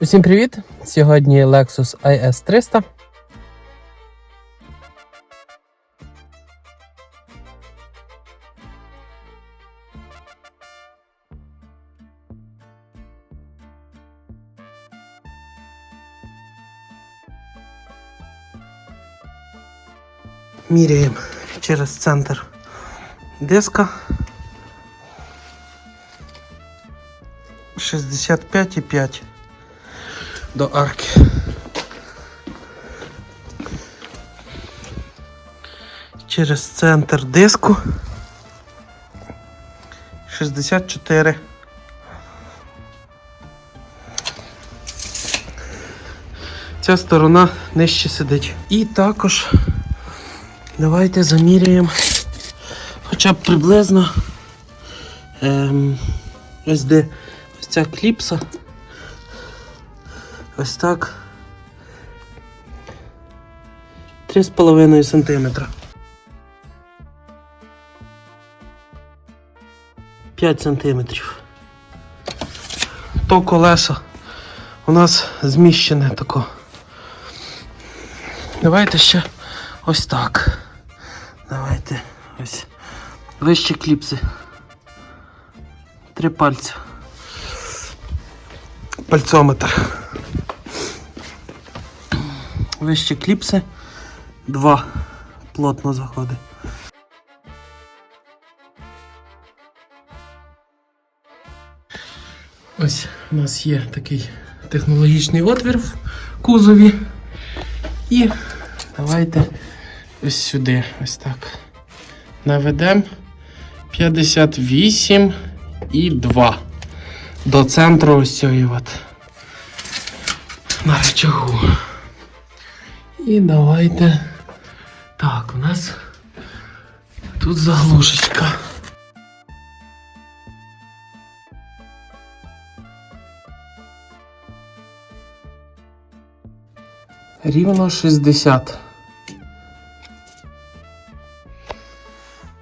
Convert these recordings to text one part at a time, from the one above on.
Усім привіт! Сьогодні Lexus IS 300. Міряємо через центр диска. 65,5 до арки. Через центр диску 64. Ця сторона нижче сидить. І також давайте заміряємо хоча б приблизно ем, ось де ось ця кліпса. Ось так. 3,5 см. 5 сантиметрів. То колесо у нас зміщене тако. Давайте ще ось так. Давайте ось. Вище кліпси. Три пальця. Пальцометр. Вище кліпси. Два плотно заходить. Ось у нас є такий технологічний отвір в кузові. І давайте ось сюди, ось так. Наведемо 58 і 2 до центру ось цієї от на рычагу. І давайте. Так, у нас тут заглушечка. Рівно 60.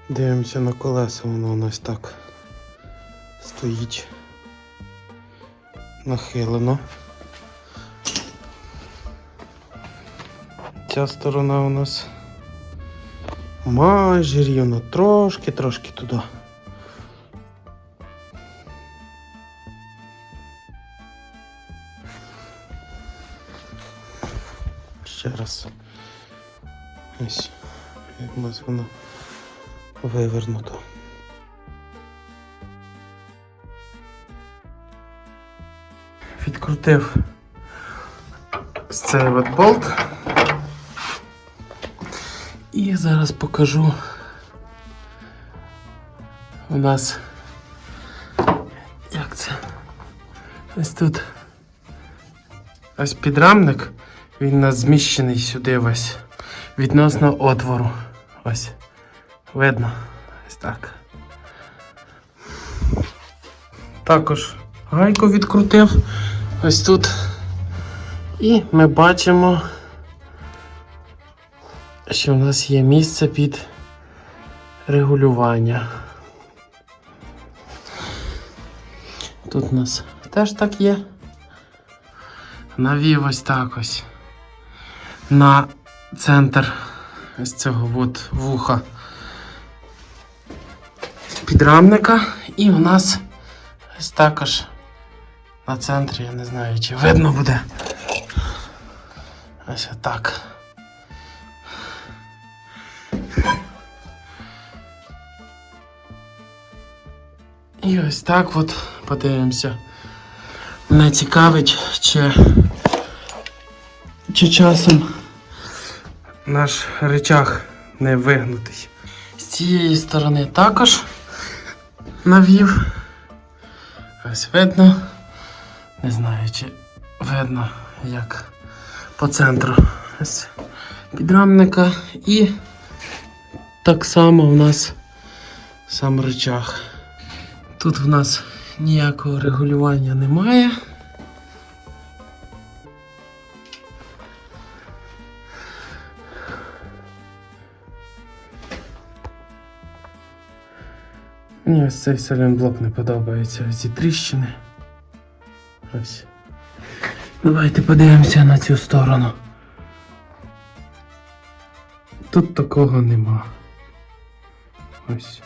Дивимося на колеса, воно у нас так стоїть нахилено. Ця сторона у нас майже рівно, трошки-трошки туди. Ще раз. Ось, як у нас воно вивернуто. Відкрутив з цей от болт. І зараз покажу. У нас як це? Ось тут ось підрамник, він у нас зміщений сюди ось відносно отвору. Ось. Видно? Ось так. Також гайку відкрутив ось тут. І ми бачимо, що в нас є місце під регулювання. Тут у нас теж так є. Навів ось так ось на центр ось цього от вуха підрамника. І у нас ось також на центрі, я не знаю, чи видно буде. Ось отак. І ось так от подивимося. Мене цікавить, чи, чи часом наш речах не вигнутий. З цієї сторони також навів. Ось видно. Не знаю, чи видно, як по центру ось підрамника і так само в нас сам рычаг. Тут в нас ніякого регулювання немає. Мені ось цей сайлентблок не подобається, ці тріщини. Ось. Давайте подивимося на цю сторону. Тут такого нема. Ось.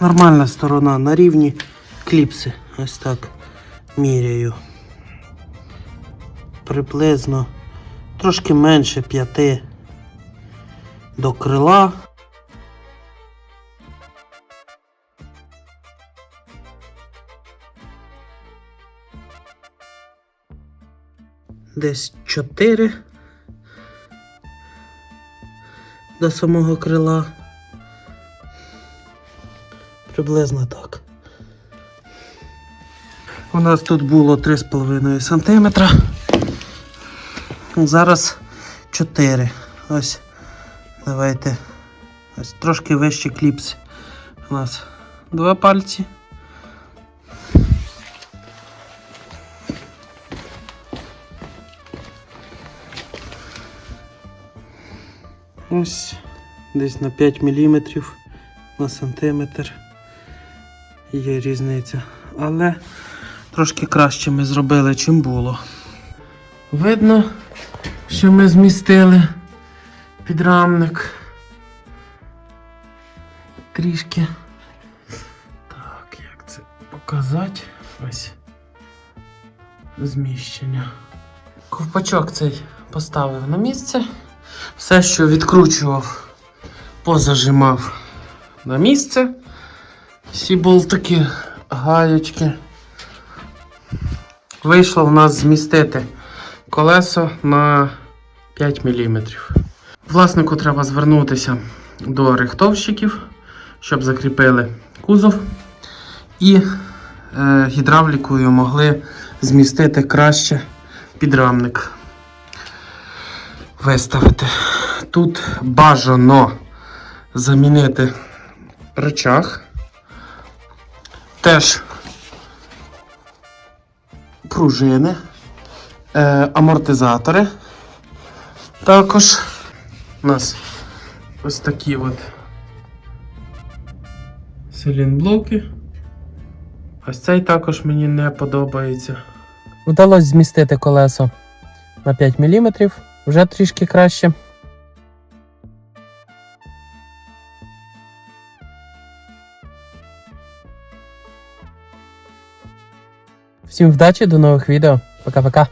Нормальна сторона на рівні кліпси. Ось так міряю. Приблизно трошки менше п'яти до крила. Десь 4 до самого крила. Приблизно так. У нас тут було 3,5 см. Зараз 4. Ось. Давайте. Ось трошки вище кліпси. У нас два пальці. Ось десь на 5 мм на сантиметр є різниця. Але трошки краще ми зробили, чим було. Видно, що ми змістили підрамник. Трішки. Так, як це показати? Ось. Зміщення. Ковпачок цей поставив на місце. Все, що відкручував, позажимав на місце. Всі болтики, гаєчки. Вийшло в нас змістити колесо на 5 мм. Власнику треба звернутися до рихтовщиків, щоб закріпили кузов. І е, гідравлікою могли змістити краще підрамник. Виставити. Тут бажано замінити рычаг. Теж пружини, е, амортизатори. Також у нас ось такі от селінблоки. Ось цей також мені не подобається. Вдалося змістити колесо на 5 мм, вже трішки краще. Всім вдачі, до нових відео. Пока-пока.